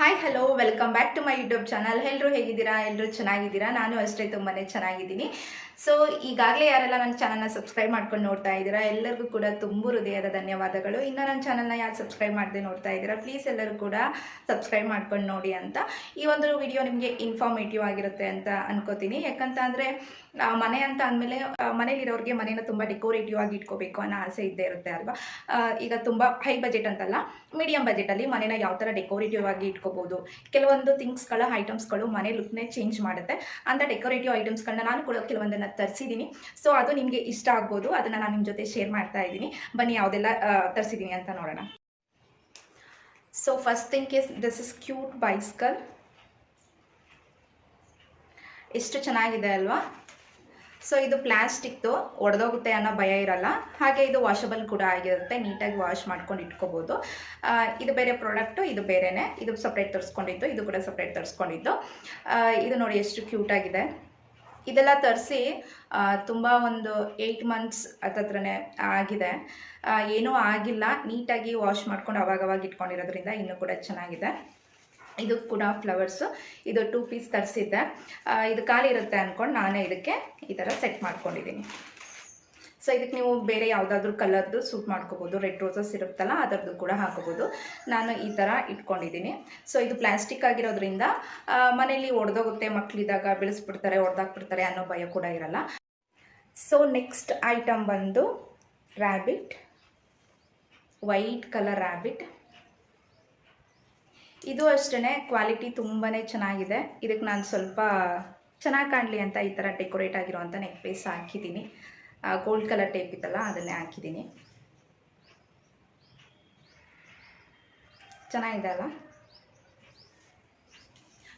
Hi hello welcome back to my YouTube channel ಎಲ್ಲರೂ ಹೇಗಿದ್ದೀರಾ? ಎಲ್ಲರೂ ಚೆನ್ನಾಗಿದ್ದೀರಾ? ನಾನು ಅಷ್ಟೇ ತುಂಬಾ ಚೆನ್ನಾಗಿದ್ದೀನಿ. ಸೊ ಈಗಾಗಲೇ ಯಾರೆಲ್ಲ ನನ್ನ ಚಾನಲ್ನ ಸಬ್ಸ್ಕ್ರೈಬ್ ಮಾಡ್ಕೊಂಡು ನೋಡ್ತಾ ಇದ್ದೀರಾ, ಎಲ್ಲರಿಗೂ ಕೂಡ ತುಂಬ ಹೃದಯದ ಧನ್ಯವಾದಗಳು. ಇನ್ನು ನನ್ನ ಚಾನಲ್ನ ಯಾರು ಸಬ್ಸ್ಕ್ರೈಬ್ ಮಾಡದೆ ನೋಡ್ತಾ ಇದ್ದೀರಾ ಪ್ಲೀಸ್ ಎಲ್ಲರೂ ಕೂಡ ಸಬ್ಸ್ಕ್ರೈಬ್ ಮಾಡ್ಕೊಂಡು ನೋಡಿ ಅಂತ. ಈ ಒಂದು ವಿಡಿಯೋ ನಿಮಗೆ ಇನ್ಫಾರ್ಮೇಟಿವ್ ಆಗಿರುತ್ತೆ ಅಂತ ಅನ್ಕೋತೀನಿ. ಯಾಕಂತ ಅಂದರೆ ಮನೆ ಅಂತ ಅಂದಮೇಲೆ ಮನೇಲಿರೋರಿಗೆ ಮನೇನ ತುಂಬ ಡೆಕೋರೇಟಿವ್ ಆಗಿ ಇಟ್ಕೋಬೇಕು ಅನ್ನೋ ಆಸೆ ಇದ್ದೇ ಇರುತ್ತೆ ಅಲ್ವಾ? ಈಗ ತುಂಬ ಹೈ ಬಜೆಟ್ ಅಂತಲ್ಲ ಮೀಡಿಯಂ ಬಜೆಟಲ್ಲಿ ಮನೇನ ಯಾವ ಥರ ಡೆಕೋರೇಟಿವ್ ಆಗಿ ಇಟ್ಕೋಬೋದು. ಕೆಲವೊಂದು ಥಿಂಗ್ಸ್ಗಳ ಐಟಮ್ಸ್ಗಳು ಮನೆ ಲುಕ್ನೇ ಚೇಂಜ್ ಮಾಡುತ್ತೆ. ಅಂತ ಡೆಕೋರೇಟಿವ್ ಐಟಮ್ಸ್ಗಳನ್ನ ನಾನು ಕೂಡ ಕೆಲವೊಂದನ್ನು ತರಿಸಿದ್ದೀನಿ ಸೊ ಅದು ನಿಮಗೆ ಇಷ್ಟ ಆಗ್ಬೋದು. ಅದನ್ನು ನಾನು ನಿಮ್ಮ ಜೊತೆ ಶೇರ್ ಮಾಡ್ತಾ ಇದ್ದೀನಿ. ಬನ್ನಿ, ಯಾವುದೆಲ್ಲ ತರಿಸಿದ್ದೀನಿ ಅಂತ ನೋಡೋಣ. So first thing is this is cute bicycle ಎಷ್ಟು ಚೆನ್ನಾಗಿದೆ ಅಲ್ವಾ? ಸೊ ಇದು ಪ್ಲಾಸ್ಟಿಕ್ದು ಒಡೆದೋಗುತ್ತೆ ಅನ್ನೋ ಭಯ ಇರಲ್ಲ. ಹಾಗೆ ಇದು ವಾಷಬಲ್ ಕೂಡ ಆಗಿರುತ್ತೆ. ನೀಟಾಗಿ ವಾಶ್ ಮಾಡ್ಕೊಂಡು ಇಟ್ಕೋಬೋದು. ಇದು ಬೇರೆ ಪ್ರಾಡಕ್ಟು ಇದು ಬೇರೆನೇ. ಇದು ಸಪ್ರೇಟ್ ತರಿಸ್ಕೊಂಡಿದ್ದು. ಇದು ಕೂಡ ಸಪ್ರೇಟ್ ತರಿಸ್ಕೊಂಡಿದ್ದು. ಇದು ನೋಡಿ ಎಷ್ಟು ಕ್ಯೂಟ್ ಆಗಿದೆ. ಇದೆಲ್ಲ ತರಿಸಿ ತುಂಬ ಒಂದು ಏಯ್ಟ್ ಮಂತ್ಸ್ ಹತ್ತತ್ರನೇ ಆಗಿದೆ. ಏನೂ ಆಗಿಲ್ಲ. ನೀಟಾಗಿ ವಾಶ್ ಮಾಡ್ಕೊಂಡು ಅವಾಗವಾಗ ಅವಾಗ ಇಟ್ಕೊಂಡಿರೋದ್ರಿಂದ ಇನ್ನೂ ಕೂಡ ಚೆನ್ನಾಗಿದೆ. ಇದು ಕೂಡ ಫ್ಲವರ್ಸು ಇದು ಟೂ ಪೀಸ್ ತರಿಸಿದ್ದೆ. ಇದು ಖಾಲಿ ಇರುತ್ತೆ ಅಂದ್ಕೊಂಡು ನಾನೇ ಇದಕ್ಕೆ ಈ ಥರ ಸೆಟ್ ಮಾಡ್ಕೊಂಡಿದ್ದೀನಿ. ಸೊ ಇದಕ್ಕೆ ನೀವು ಬೇರೆ ಯಾವುದಾದ್ರೂ ಕಲರ್ದು ಸೂಟ್ ಮಾಡ್ಕೋಬೋದು. ರೆಡ್ ರೋಸಸ್ ಇರುತ್ತಲ್ಲ ಅದರದ್ದು ಕೂಡ ಹಾಕೋಬೋದು. ನಾನು ಈ ಥರ ಇಟ್ಕೊಂಡಿದ್ದೀನಿ. ಸೊ ಇದು ಪ್ಲಾಸ್ಟಿಕ್ ಆಗಿರೋದ್ರಿಂದ ಮನೆಯಲ್ಲಿ ಒಡೆದೋಗುತ್ತೆ ಮಕ್ಕಳಿದ್ದಾಗ ಬೆಳೆಸ್ಬಿಡ್ತಾರೆ, ಒಡೆದಾಕ್ಬಿಡ್ತಾರೆ ಅನ್ನೋ ಭಯ ಕೂಡ ಇರಲ್ಲ. ಸೊ ನೆಕ್ಸ್ಟ್ ಐಟಮ್ ಬಂದು ರ್ಯಾಬಿಟ್ ವೈಟ್ ಕಲರ್ ರ್ಯಾಬಿಟ್ ಇದು ಅಷ್ಟೇ ಕ್ವಾಲಿಟಿ ತುಂಬಾ ಚೆನ್ನಾಗಿದೆ. ಇದಕ್ಕೆ ನಾನು ಸ್ವಲ್ಪ ಚೆನ್ನಾಗಿ ಕಾಣಲಿ ಅಂತ ಈ ಥರ ಡೆಕೋರೇಟ್ ಆಗಿರೋವಂಥ ನೆಕ್ ಪೀಸ್ ಹಾಕಿದ್ದೀನಿ. ಗೋಲ್ಡ್ ಕಲರ್ ಟೇಪ್ ಇತ್ತಲ್ಲ, ಅದನ್ನೇ ಹಾಕಿದ್ದೀನಿ. ಚೆನ್ನಾಗಿದೆ ಅಲ್ಲ?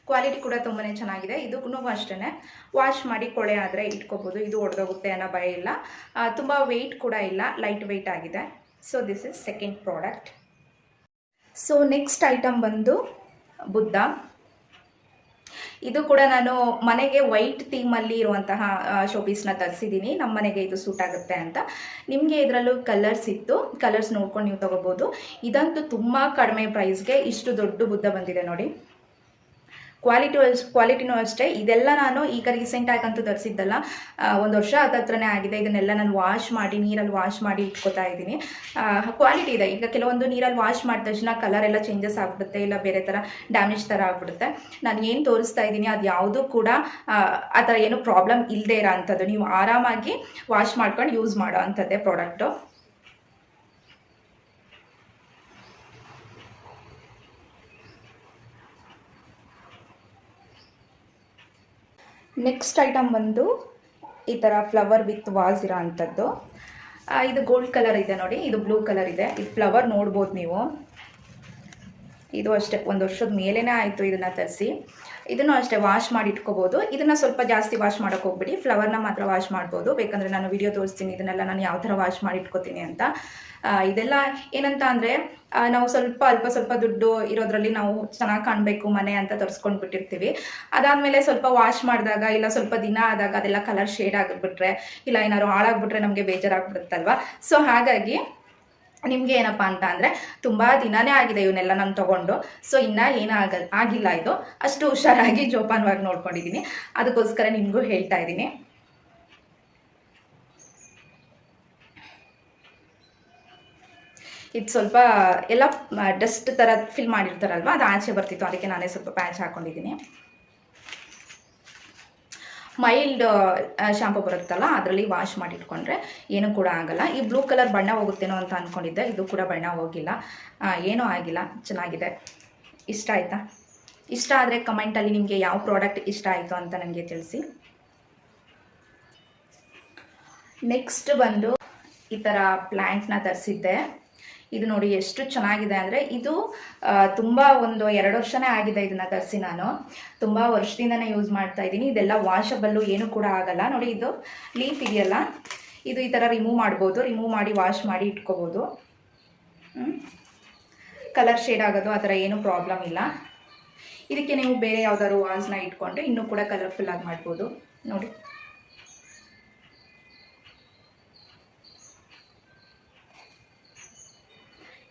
ಕ್ವಾಲಿಟಿ ಕೂಡ ತುಂಬಾ ಚೆನ್ನಾಗಿದೆ. ಇದಕ್ಕೂ ಅಷ್ಟೇ ವಾಶ್ ಮಾಡಿ ಕೊಳೆ ಆದರೆ ಇಟ್ಕೋಬೋದು. ಇದು ಒಡೆದೋಗುತ್ತೆ ಅನ್ನೋ ಭಯ ಇಲ್ಲ. ತುಂಬ ವೆಯ್ಟ್ ಕೂಡ ಇಲ್ಲ. ಲೈಟ್ ವೆಯ್ಟ್ ಆಗಿದೆ. So this is second product so next item ಬಂದು ಬುದ್ಧ. ಇದು ಕೂಡ ನಾನು ಮನೆಗೆ ವೈಟ್ ಥೀಮಲ್ಲಿ ಇರುವಂತಹ ಶೋಪೀಸ್ನ ತರಿಸಿದ್ದೀನಿ ನಮ್ಮ ಮನೆಗೆ ಇದು ಸೂಟ್ ಆಗುತ್ತೆ ಅಂತ. ನಿಮಗೆ ಇದರಲ್ಲೂ ಕಲರ್ಸ್ ಇತ್ತು. ಕಲರ್ಸ್ ನೋಡ್ಕೊಂಡು ನೀವು ತಗೋಬೋದು. ಇದಂತೂ ತುಂಬ ಕಡಿಮೆ ಪ್ರೈಸ್ಗೆ ಇಷ್ಟು ದೊಡ್ಡ ಬುದ್ಧ ಬಂದಿದೆ ನೋಡಿ. ಕ್ವಾಲಿಟಿ ಕ್ವಾಲಿಟಿನೂ ಅಷ್ಟೇ ಇದೆಲ್ಲ ನಾನು ಈಗ ರೀಸೆಂಟಾಗಿ ಅಂತೂ ತರಿಸಿದ್ದಲ್ಲ. ಒಂದು ವರ್ಷ ಹತ್ರನೇ ಆಗಿದೆ. ಇದನ್ನೆಲ್ಲ ನಾನು ವಾಶ್ ಮಾಡಿ ನೀರಲ್ಲಿ ವಾಶ್ ಮಾಡಿ ಇಟ್ಕೋತಾ ಇದ್ದೀನಿ. ಕ್ವಾಲಿಟಿ ಇದೆ. ಈಗ ಕೆಲವೊಂದು ನೀರಲ್ಲಿ ವಾಶ್ ಮಾಡಿದ ತಕ್ಷಣ ಕಲರ್ ಎಲ್ಲ ಚೇಂಜಸ್ ಆಗಿಬಿಡುತ್ತೆ ಇಲ್ಲ ಬೇರೆ ಥರ ಡ್ಯಾಮೇಜ್ ಥರ ಆಗಿಬಿಡುತ್ತೆ. ನಾನು ಏನು ತೋರಿಸ್ತಾ ಇದ್ದೀನಿ ಅದು ಯಾವುದೂ ಕೂಡ ಆ, ಥರ ಏನು ಪ್ರಾಬ್ಲಮ್ ಇಲ್ಲದೆ ಇರೋ ಅಂಥದ್ದು. ನೀವು ಆರಾಮಾಗಿ ವಾಶ್ ಮಾಡ್ಕೊಂಡು ಯೂಸ್ ಮಾಡೋ ಅಂಥದ್ದೇ ಪ್ರಾಡಕ್ಟು ನೆಕ್ಸ್ಟ್ ಐಟಮ್ ಬಂದು ಈ ಥರ ಫ್ಲವರ್ ವಿತ್ ವಾಸ್ ಇರೋ ಅಂಥದ್ದು ಇದು ಗೋಲ್ಡ್ ಕಲರ್ ಇದೆ ನೋಡಿ, ಇದು ಬ್ಲೂ ಕಲರ್ ಇದೆ. ಇದು ಫ್ಲವರ್ ನೋಡ್ಬೋದು ನೀವು. ಇದು ಅಷ್ಟೇ, ಒಂದು ವರ್ಷದ ಮೇಲೇ ಆಯಿತು ಇದನ್ನು ತರಿಸಿ. ಇದನ್ನು ಅಷ್ಟೇ ವಾಶ್ ಮಾಡಿ ಇಟ್ಕೋಬೋದು. ಇದನ್ನ ಸ್ವಲ್ಪ ಜಾಸ್ತಿ ವಾಶ್ ಮಾಡೋಕೆ ಹೋಗ್ಬಿಡಿ. ಫ್ಲವರ್ನ ಮಾತ್ರ ವಾಶ್ ಮಾಡ್ಬೋದು. ಬೇಕಂದ್ರೆ ನಾನು ವಿಡಿಯೋ ತೋರಿಸ್ತೀನಿ. ಇದನ್ನೆಲ್ಲ ನಾನು ಯಾವ ತರ ವಾಶ್ ಮಾಡಿ ಇಟ್ಕೋತೀನಿ ಅಂತ. ಇದೆಲ್ಲ ಏನಂತ ಅಂದ್ರೆ ನಾವು ಸ್ವಲ್ಪ ಅಲ್ಪ ಸ್ವಲ್ಪ ದುಡ್ಡು ಇರೋದ್ರಲ್ಲಿ ನಾವು ಚೆನ್ನಾಗಿ ಕಾಣಬೇಕು, ಮನೆ ಅಂತ ತರ್ಸ್ಕೊಂಡ್ ಬಿಟ್ಟಿರ್ತೀವಿ. ಅದಾದ್ಮೇಲೆ ಸ್ವಲ್ಪ ವಾಶ್ ಮಾಡಿದಾಗ ಇಲ್ಲ ಸ್ವಲ್ಪ ದಿನ ಆದಾಗ ಅದೆಲ್ಲ ಕಲರ್ ಶೇಡ್ ಆಗಿಬಿಟ್ರೆ, ಇಲ್ಲ ಏನಾದ್ರು ಹಾಳಾಗ್ಬಿಟ್ರೆ ನಮಗೆ ಬೇಜಾರಾಗ್ಬಿಡುತ್ತಲ್ವಾ? ಸೊ ಹಾಗಾಗಿ ನಿಮಗೆ ಏನಪ್ಪ ಅಂತ ಅಂದರೆ ತುಂಬ ದಿನನೇ ಆಗಿದೆ ಇವನ್ನೆಲ್ಲ ನಾನು ತಗೊಂಡು. ಸೊ ಇನ್ನೂ ಆಗಲ್ಲ ಆಗಿಲ್ಲ ಇದು. ಅಷ್ಟು ಹುಷಾರಾಗಿ ಜೋಪಾನವಾಗಿ ನೋಡ್ಕೊಂಡಿದ್ದೀನಿ ಅದಕ್ಕೋಸ್ಕರ ನಿಮಗೂ ಹೇಳ್ತಾ ಇದ್ದೀನಿ. ಇದು ಸ್ವಲ್ಪ ಎಲ್ಲ ಡಸ್ಟ್ ತರ ಫಿಲ್ ಮಾಡಿರ್ತಾರಲ್ವ, ಅದು ಆಚೆ ಬರ್ತಿತ್ತು. ಅದಕ್ಕೆ ನಾನೇ ಸ್ವಲ್ಪ ಪ್ಯಾಚ್ ಹಾಕೊಂಡಿದ್ದೀನಿ ಮೈಲ್ಡ್ ಶಾಂಪು ಬರುತ್ತಲ್ಲ, ಅದರಲ್ಲಿ ವಾಶ್ ಮಾಡಿ ಇಟ್ಕೊಂಡ್ರೆ ಏನು ಕೂಡ ಆಗಲ್ಲ. ಈ ಬ್ಲೂ ಕಲರ್ ಬಣ್ಣ ಹೋಗುತ್ತೇನೋ ಅಂತ ಅಂದ್ಕೊಂಡಿದ್ದೆ ಇದು ಕೂಡ ಬಣ್ಣ ಹೋಗಿಲ್ಲ. ಏನೂ ಆಗಿಲ್ಲ, ಚೆನ್ನಾಗಿದೆ. ಇಷ್ಟ ಆಯಿತಾ? ಇಷ್ಟ ಆದರೆ ಕಮೆಂಟಲ್ಲಿ ನಿಮಗೆ ಯಾವ ಪ್ರಾಡಕ್ಟ್ ಇಷ್ಟ ಆಯಿತು ಅಂತ ನನಗೆ ತಿಳಿಸಿ. ನೆಕ್ಸ್ಟ್ ಬಂದು ಈ ಥರ ಪ್ಲ್ಯಾಂಟ್ನ ತರಿಸಿದ್ದೆ. ಇದು ನೋಡಿ ಎಷ್ಟು ಚೆನ್ನಾಗಿದೆ ಅಂದರೆ ಇದು ತುಂಬಾ ಒಂದು ಎರಡು ವರ್ಷನೇ ಆಗಿದೆ ಇದನ್ನು ತರಿಸಿ ನಾನು. ತುಂಬ ವರ್ಷದಿಂದನೇ ಯೂಸ್ ಮಾಡ್ತಾ ಇದ್ದೀನಿ. ಇದೆಲ್ಲ ವಾಷಬಲ್ಲು ಏನು ಕೂಡ ಆಗಲ್ಲ. ನೋಡಿ ಇದು ಲೀಫ್ ಇದೆಯಲ್ಲ, ಇದು ಈ ಥರ ರಿಮೂವ್ ಮಾಡ್ಬೋದು. ರಿಮೂವ್ ಮಾಡಿ ವಾಶ್ ಮಾಡಿ ಇಟ್ಕೋಬೋದು. ಕಲರ್ ಶೇಡ್ ಆಗೋದು ಆ ಥರ ಏನೂ ಪ್ರಾಬ್ಲಮ್ ಇಲ್ಲ. ಇದಕ್ಕೆ ನೀವು ಬೇರೆ ಯಾವ್ದಾದ್ರು ವಾಸ್ನ ಇಟ್ಕೊಂಡ್ರೆ ಇನ್ನೂ ಕೂಡ ಕಲರ್ಫುಲ್ ಆಗಿ ಮಾಡ್ಬೋದು. ನೋಡಿ.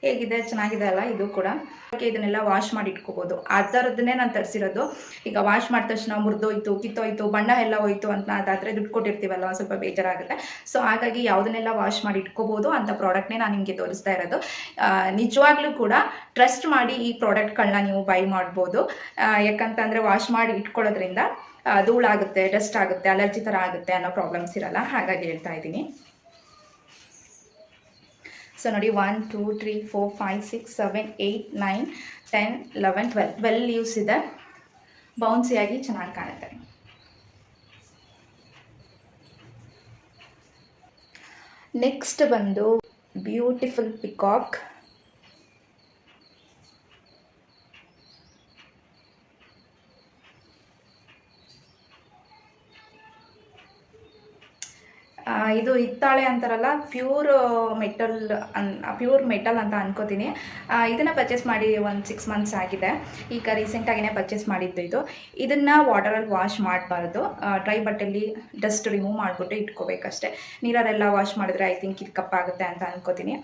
ಹೇಗಿದೆ, ಚೆನ್ನಾಗಿದೆ ಅಲ್ಲ, ಇದು ಕೂಡ. ಓಕೆ ಇದನ್ನೆಲ್ಲ ವಾಶ್ ಮಾಡಿ ಇಟ್ಕೋಬೋದು. ಆ ಥರದ್ದನ್ನೇ ನಾನು ತರಿಸಿರೋದು. ಈಗ ವಾಶ್ ಮಾಡಿದ ತಕ್ಷಣ ಮುರಿದೋಯ್ತು, ಕಿತ್ತೋಯ್ತು, ಬಣ್ಣ ಎಲ್ಲ ಹೋಯ್ತು ಅಂತ ಅದಾದ್ರೆ ದುಡ್ಡು ಕೊಟ್ಟಿರ್ತೀವಲ್ಲ ಒಂದ್ ಸ್ವಲ್ಪ ಬೇಜಾರಾಗುತ್ತೆ. ಸೊ ಹಾಗಾಗಿ ಯಾವುದನ್ನೆಲ್ಲ ವಾಶ್ ಮಾಡಿ ಇಟ್ಕೋಬೋದು ಅಂತ ಪ್ರಾಡಕ್ಟ್ನೇ ನಾನು ನಿಮಗೆ ತೋರಿಸ್ತಾ ಇರೋದು. ನಿಜವಾಗ್ಲೂ ಕೂಡ ಟ್ರಸ್ಟ್ ಮಾಡಿ ಈ ಪ್ರಾಡಕ್ಟ್ಗಳನ್ನ ನೀವು ಬೈ ಮಾಡ್ಬೋದು. ಯಾಕಂತಂದ್ರೆ ವಾಶ್ ಮಾಡಿ ಇಟ್ಕೊಳ್ಳೋದ್ರಿಂದ ಧೂಳಾಗುತ್ತೆ ಡಸ್ಟ್ ಆಗುತ್ತೆ ಅಲರ್ಜಿ ಥರ ಆಗುತ್ತೆ ಅನ್ನೋ ಪ್ರಾಬ್ಲಮ್ಸ್ ಇರಲ್ಲ. ಹಾಗಾಗಿ ಹೇಳ್ತಾ ಇದ್ದೀನಿ. ಸೊ ನೋಡಿ one two three four five six seven eight nine ten eleven twelve twelve leaves ಇದೆ. ಬೌನ್ಸಿಯಾಗಿ ಚೆನ್ನಾಗಿ ಕಾಣುತ್ತೆ. ನೆಕ್ಸ್ಟ್ ಬಂದು ಬ್ಯೂಟಿಫುಲ್ ಪಿಕಾಕ್ ಇದು ಹಿತ್ತಾಳೆ ಅಂತಾರಲ್ಲ ಪ್ಯೂರ್ ಮೆಟಲ್ ಅನ್ ಪ್ಯೂರ್ ಮೆಟಲ್ ಅಂತ ಅನ್ಕೋತೀನಿ. ಇದನ್ನು ಪರ್ಚೇಸ್ ಮಾಡಿ ಒಂದು ಸಿಕ್ಸ್ ಮಂತ್ಸ್ ಆಗಿದೆ. ಈಗ ರೀಸೆಂಟಾಗಿನೇ ಪರ್ಚೇಸ್ ಮಾಡಿದ್ದು ಇದು. ಇದನ್ನು ವಾಟರಲ್ಲಿ ವಾಶ್ ಮಾಡಬಾರ್ದು. ಡ್ರೈ ಬಟ್ಟೆಲಿ ಡಸ್ಟ್ ರಿಮೂವ್ ಮಾಡಿಬಿಟ್ಟು ಇಟ್ಕೋಬೇಕಷ್ಟೆ. ನೀರಲ್ಲೆಲ್ಲ ವಾಶ್ ಮಾಡಿದ್ರೆ ಐ ಥಿಂಕ್ ಇದು ಕಪ್ಪಾಗುತ್ತೆ ಅಂತ ಅನ್ಕೋತೀನಿ.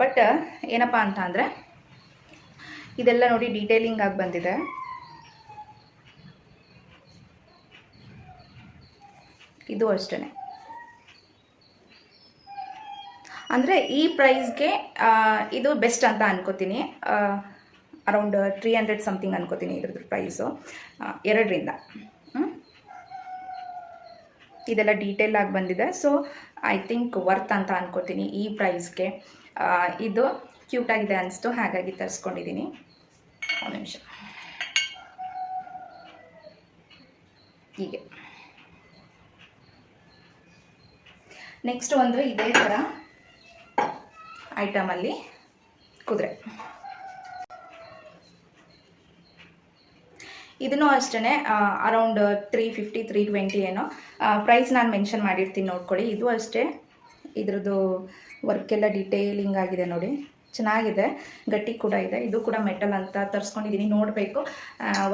ಬಟ್ ಏನಪ್ಪ ಅಂತ ಅಂದರೆ, ಇದೆಲ್ಲ ನೋಡಿ ಡೀಟೇಲಿಂಗ್ ಆಗಿ ಬಂದಿದೆ. ಇದು ಅಷ್ಟೇ ಅಂದರೆ ಈ ಪ್ರೈಸ್ಗೆ ಇದು ಬೆಸ್ಟ್ ಅಂತ ಅನ್ಕೋತೀನಿ. ಅರೌಂಡ್ ತ್ರೀ ಹಂಡ್ರೆಡ್ ಸಮಥಿಂಗ್ ಅನ್ಕೋತೀನಿ ಇದ್ರದ್ದು ಪ್ರೈಸು ಎರಡರಿಂದ. ಇದೆಲ್ಲ ಡೀಟೇಲ್ ಆಗಿ ಬಂದಿದೆ. ಸೊ ಐ ಥಿಂಕ್ ವರ್ತ್ ಅಂತ ಅನ್ಕೋತೀನಿ ಈ ಪ್ರೈಸ್ಗೆ ಇದು ಕ್ಯೂಟಾಗಿದೆ ಅನಿಸ್ತು, ಹಾಗಾಗಿ ತರಿಸ್ಕೊಂಡಿದ್ದೀನಿ ಒಂದು ನಿಮಿಷ. ಹೀಗೆ. ನೆಕ್ಸ್ಟ್ ಒಂದು ಇದೇ ಥರ ಐಟಮಲ್ಲಿ ಕುದುರೆ. ಇದನ್ನು ಅಷ್ಟೇ around three fifty three twenty ಏನೋ ಪ್ರೈಸ್ ನಾನು ಮೆನ್ಷನ್ ಮಾಡಿರ್ತೀನಿ ನೋಡ್ಕೊಳ್ಳಿ. ಇದು ಅಷ್ಟೇ. ಇದ್ರದ್ದು ವರ್ಕೆಲ್ಲ ಡಿಟೇಲಿಂಗ್ ಆಗಿದೆ ನೋಡಿ. ಚೆನ್ನಾಗಿದೆ. ಗಟ್ಟಿ ಕೂಡ ಇದೆ. ಇದು ಕೂಡ ಮೆಟಲ್ ಅಂತ ತರಿಸ್ಕೊಂಡಿದ್ದೀನಿ ನೋಡಬೇಕು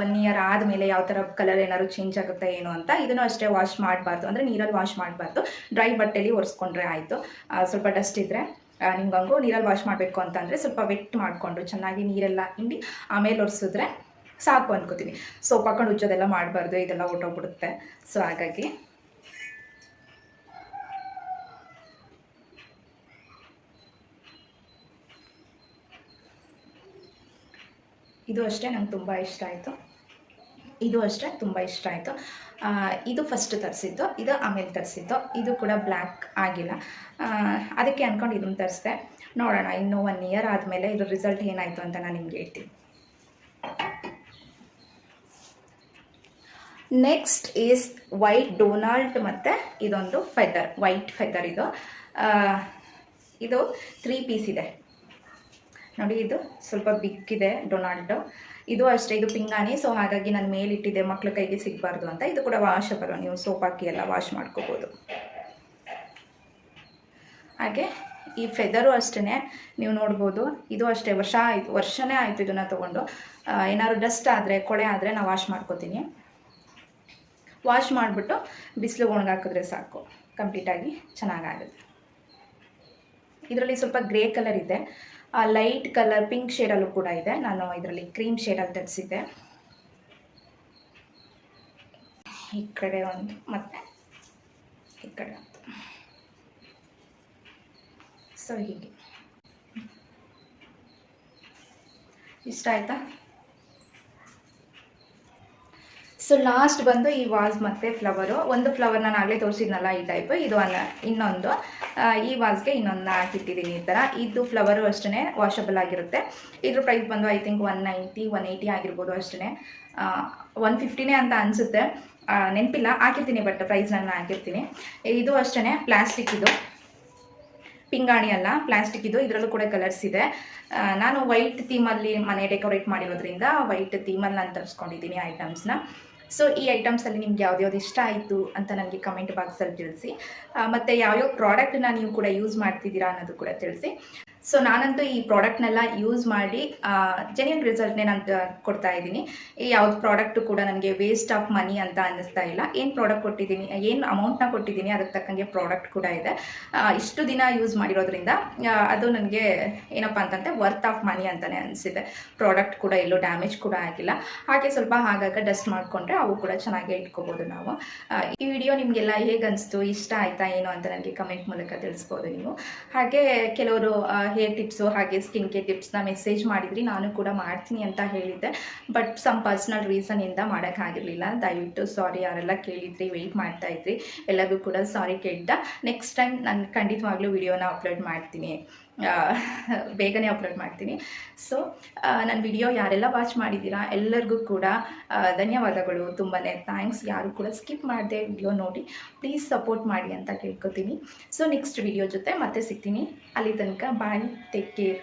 ಒನ್ ಇಯರ್ ಆದಮೇಲೆ ಯಾವ ಥರ ಕಲರ್ ಏನಾದ್ರು ಚೇಂಜ್ ಆಗುತ್ತೆ ಏನು ಅಂತ. ಇದನ್ನು ಅಷ್ಟೇ ವಾಶ್ ಮಾಡಬಾರ್ದು. ಅಂದರೆ ನೀರಲ್ಲಿ ವಾಶ್ ಮಾಡಬಾರ್ದು. ಡ್ರೈ ಬಟ್ಟೆಲಿ ಒರೆಸ್ಕೊಂಡ್ರೆ ಆಯಿತು. ಸ್ವಲ್ಪ ಡಸ್ಟ್ ಇದ್ದರೆ ನಿಮ್ಗೆ ಹಂಗು ನೀರಲ್ಲಿ ವಾಶ್ ಮಾಡಬೇಕು ಅಂತಂದರೆ ಸ್ವಲ್ಪ ವೆಟ್ ಮಾಡಿಕೊಂಡು ಚೆನ್ನಾಗಿ ನೀರೆಲ್ಲ ಹಿಂಡಿ ಆಮೇಲೆ ಒರೆಸಿದ್ರೆ ಸಾಕು ಅನ್ಕೋತೀನಿ. ಸೋಪ್ ಹಾಕೊಂಡು ಉಜ್ಜೋದೆಲ್ಲ ಮಾಡಬಾರ್ದು, ಇದೆಲ್ಲ ಹೊಟ್ಟೋಗ್ಬಿಡುತ್ತೆ ಸೊ ಹಾಗಾಗಿ ಇದು ಅಷ್ಟೇ ನಂಗೆ ತುಂಬ ಇಷ್ಟ ಆಯಿತು. ಇದು ಅಷ್ಟೇ, ತುಂಬ ಇಷ್ಟ ಆಯಿತು. ಇದು ಫಸ್ಟ್ ತರಿಸಿದ್ದು, ಇದು ಆಮೇಲೆ ತರಿಸಿದ್ದು, ಇದು ಕೂಡ ಬ್ಲ್ಯಾಕ್ ಆಗಿಲ್ಲ. ಅದಕ್ಕೆ ಅಂದ್ಕೊಂಡು ಇದನ್ನು ತರಿಸಿದೆ. ನೋಡೋಣ, ಇನ್ನೂ ಒನ್ ಇಯರ್ ಆದಮೇಲೆ ಇದ್ರ ರಿಸಲ್ಟ್ ಏನಾಯಿತು ಅಂತ ನಾನು ನಿಮ್ಗೆ ಹೇಳ್ತೀನಿ. ನೆಕ್ಸ್ಟ್ ಈಸ್ ವೈಟ್ ಡೊನಾಲ್ಡ್ ಮತ್ತು ಇದೊಂದು ಫೆದರ್ ವೈಟ್ ಫೆದರ್ ಇದು. ಇದು ತ್ರೀ ಪೀಸ್ ಇದೆ. ನೋಡಿ, ಇದು ಸ್ವಲ್ಪ ಬಿಕ್ಕಿದೆ ಡೊನಾಲ್ಡ್ ಇದು ಅಷ್ಟೇ, ಇದು ಪಿಂಗಾಣಿ. ಸೊ ಹಾಗಾಗಿ ನಾನು ಮೇಲಿಟ್ಟಿದ್ದೆ, ಮಕ್ಳ ಕೈಗೆ ಸಿಗಬಾರ್ದು ಅಂತ. ಇದು ಕೂಡ ವಾಶಬಲ್ ನೀವು ಸೋಪ್ ಹಾಕಿ ಎಲ್ಲ ವಾಶ್ ಮಾಡ್ಕೋಬೋದು. ಹಾಗೆ, ಈ ಫೆದರು ಅಷ್ಟೇ ನೀವು ನೋಡ್ಬೋದು, ಇದು ಅಷ್ಟೇ, ವರ್ಷ ಆಯಿತು, ವರ್ಷನೇ ಆಯಿತು ಇದನ್ನು ತೊಗೊಂಡು. ಏನಾದ್ರು ಡಸ್ಟ್ ಆದರೆ, ಕೊಳೆ ಆದರೆ ನಾನು ವಾಶ್ ಮಾಡ್ಕೋತೀನಿ. ವಾಶ್ ಮಾಡಿಬಿಟ್ಟು ಬಿಸಿಲು ಒಣಗಾಕಿದ್ರೆ ಸಾಕು. ಕಂಪ್ಲೀಟಾಗಿ ಚೆನ್ನಾಗಾಗುತ್ತೆ ಇದರಲ್ಲಿ ಸ್ವಲ್ಪ ಗ್ರೇ ಕಲರ್ ಇದೆ. ಲೈಟ್ ಕಲರ್ ಪಿಂಕ್ ಶೇಡಲ್ಲೂ ಕೂಡ ಇದೆ. ನಾನು ಇದರಲ್ಲಿ ಕ್ರೀಮ್ ಶೇಡಲ್ಲಿ ತರಿಸಿದ್ದೆ ಈ ಕಡೆ ಒಂದು, ಮತ್ತೆ ಈ ಕಡೆ ಒಂದು. ಸೊ ಹೀಗೆ. ಇಷ್ಟ ಆಯ್ತಾ? ಸೊ ಲಾಸ್ಟ್ ಬಂದು ಈ ವಾಸ್ ಮತ್ತೆ ಫ್ಲವರು ಒಂದು ಫ್ಲವರ್ ನಾನು ಆಗಲೇ ತೋರಿಸಿದ್ನಲ್ಲ ಈ ಟೈಪ್ ಇದು ಇನ್ನೊಂದು. ಈ ವಾಸ್ಗೆ ಇನ್ನೊಂದು ಹಾಕಿಟ್ಟಿದ್ದೀನಿ ಈ ಥರ ಇದು ಫ್ಲವರು ಅಷ್ಟೇ ವಾಷಬಲ್ ಆಗಿರುತ್ತೆ. ಇದ್ರ ಪ್ರೈಸ್ ಬಂದು I think one ninety one eighty ಆಗಿರ್ಬೋದು ಅಷ್ಟೇ ಒನ್ ಫಿಫ್ಟಿನೇ ಅಂತ ಅನಿಸುತ್ತೆ. ನೆನಪಿಲ್ಲ. ಹಾಕಿರ್ತೀನಿ ಬಟ್ ಪ್ರೈಸ್ ನಾನು ಹಾಕಿರ್ತೀನಿ. ಇದು ಅಷ್ಟೇ ಪ್ಲಾಸ್ಟಿಕ್ ಇದು. ಪಿಂಗಾಣಿ ಅಲ್ಲ ಪ್ಲಾಸ್ಟಿಕ್ ಇದು. ಇದರಲ್ಲೂ ಕೂಡ ಕಲರ್ಸ್ ಇದೆ. ನಾನು ವೈಟ್ ಥೀಮಲ್ಲಿ ಮನೆ ಡೆಕೋರೇಟ್ ಮಾಡಿರೋದ್ರಿಂದ ವೈಟ್ ಥೀಮಲ್ಲಿ ನಾನು ತರಿಸ್ಕೊಂಡಿದ್ದೀನಿ ಐಟಮ್ಸ್ನ ಸೊ ಈ ಐಟಮ್ಸಲ್ಲಿ ನಿಮ್ಗೆ ಯಾವ್ದ್ಯಾವ್ದು ಇಷ್ಟ ಆಯಿತು ಅಂತ ನನಗೆ ಕಮೆಂಟ್ ಬಾಕ್ಸಲ್ಲಿ ತಿಳಿಸಿ. ಮತ್ತು ಯಾವ್ಯಾವ ಪ್ರಾಡಕ್ಟ್ನ ನೀವು ಕೂಡ ಯೂಸ್ ಮಾಡ್ತಿದ್ದೀರಾ ಅನ್ನೋದು ಕೂಡ ತಿಳಿಸಿ. ಸೊ ನಾನಂತೂ ಈ ಪ್ರಾಡಕ್ಟ್ನೆಲ್ಲ ಯೂಸ್ ಮಾಡಿ ಜೆನ್ಯನ್ ರಿಸಲ್ಟ್ನೇ ನಾನು ಕೊಡ್ತಾ ಇದ್ದೀನಿ. ಈ ಯಾವ್ದು ಪ್ರಾಡಕ್ಟು ಕೂಡ ನನಗೆ ವೇಸ್ಟ್ ಆಫ್ ಮನಿ ಅಂತ ಅನ್ನಿಸ್ತಾ ಇಲ್ಲ. ಏನು ಪ್ರಾಡಕ್ಟ್ ಕೊಟ್ಟಿದ್ದೀನಿ, ಏನು ಅಮೌಂಟ್ನ ಕೊಟ್ಟಿದ್ದೀನಿ, ಅದಕ್ಕೆ ತಕ್ಕಂಗೆ ಪ್ರಾಡಕ್ಟ್ ಕೂಡ ಇದೆ. ಇಷ್ಟು ದಿನ ಯೂಸ್ ಮಾಡಿರೋದ್ರಿಂದ ಅದು ನನಗೆ ಏನಪ್ಪ ಅಂತಂದರೆ ವರ್ತ್ ಆಫ್ ಮನಿ ಅಂತಲೇ ಅನಿಸಿದೆ. ಪ್ರಾಡಕ್ಟ್ ಕೂಡ ಎಲ್ಲೂ ಡ್ಯಾಮೇಜ್ ಕೂಡ ಆಗಿಲ್ಲ. ಹಾಗೆ ಸ್ವಲ್ಪ ಹಾಗಾಗ ಡಸ್ಟ್ ಮಾಡಿಕೊಂಡ್ರೆ ಅವು ಕೂಡ ಚೆನ್ನಾಗೇ ಇಟ್ಕೋಬೋದು ನಾವು. ಈ ವಿಡಿಯೋ ನಿಮಗೆಲ್ಲ ಹೇಗೆ ಇಷ್ಟ ಆಯ್ತಾ, ಏನು ಅಂತ ನನಗೆ ಕಮೆಂಟ್ ಮೂಲಕ ತಿಳಿಸ್ಬೋದು ನೀವು. ಹಾಗೆ ಕೆಲವರು ಹೇರ್ ಟಿಪ್ಸು ಹಾಗೆ ಸ್ಕಿನ್ ಕೇರ್ ಟಿಪ್ಸ್ನ ಮೆಸೇಜ್ ಮಾಡಿದ್ರಿ, ನಾನು ಕೂಡ ಮಾಡ್ತೀನಿ ಅಂತ ಹೇಳಿದ್ದೆ. ಬಟ್ ಸಮ್ ಪರ್ಸ್ನಲ್ ರೀಸನಿಂದ ಮಾಡೋಕ್ಕಾಗಿರಲಿಲ್ಲ ದಯವಿಟ್ಟು ಸಾರಿ ಯಾರೆಲ್ಲ ಕೇಳಿದ್ರಿ ವೆಯ್ಟ್ ಮಾಡ್ತಾ ಇದ್ರಿ. ಎಲ್ಲರಿಗೂ ಕೂಡ ಸಾರಿ ಕೇಳ್ದ. ನೆಕ್ಸ್ಟ್ ಟೈಮ್ ನಾನು ಖಂಡಿತವಾಗ್ಲೂ ವಿಡಿಯೋನ ಅಪ್ಲೋಡ್ ಮಾಡ್ತೀನಿ. ಬೇಗನೆ ಅಪ್ಲೋಡ್ ಮಾಡ್ತೀನಿ. ಸೊ ನನ್ನ ವಿಡಿಯೋ ಯಾರೆಲ್ಲ ವಾಚ್ ಮಾಡಿದ್ದೀರಾ, ಎಲ್ಲರಿಗೂ ಕೂಡ ಧನ್ಯವಾದಗಳು. ತುಂಬಾ ಥ್ಯಾಂಕ್ಸ್ ಯಾರು ಕೂಡ ಸ್ಕಿಪ್ ಮಾಡದೆ ವಿಡಿಯೋ ನೋಡಿ. ಪ್ಲೀಸ್ ಸಪೋರ್ಟ್ ಮಾಡಿ ಅಂತ ಕೇಳ್ಕೊತೀನಿ. ಸೊ ನೆಕ್ಸ್ಟ್ ವಿಡಿಯೋ ಜೊತೆ ಮತ್ತೆ ಸಿಗ್ತೀನಿ. ಅಲ್ಲಿ ತನಕ ಬಾಯ್ ಟೇಕ್ ಕೇರ್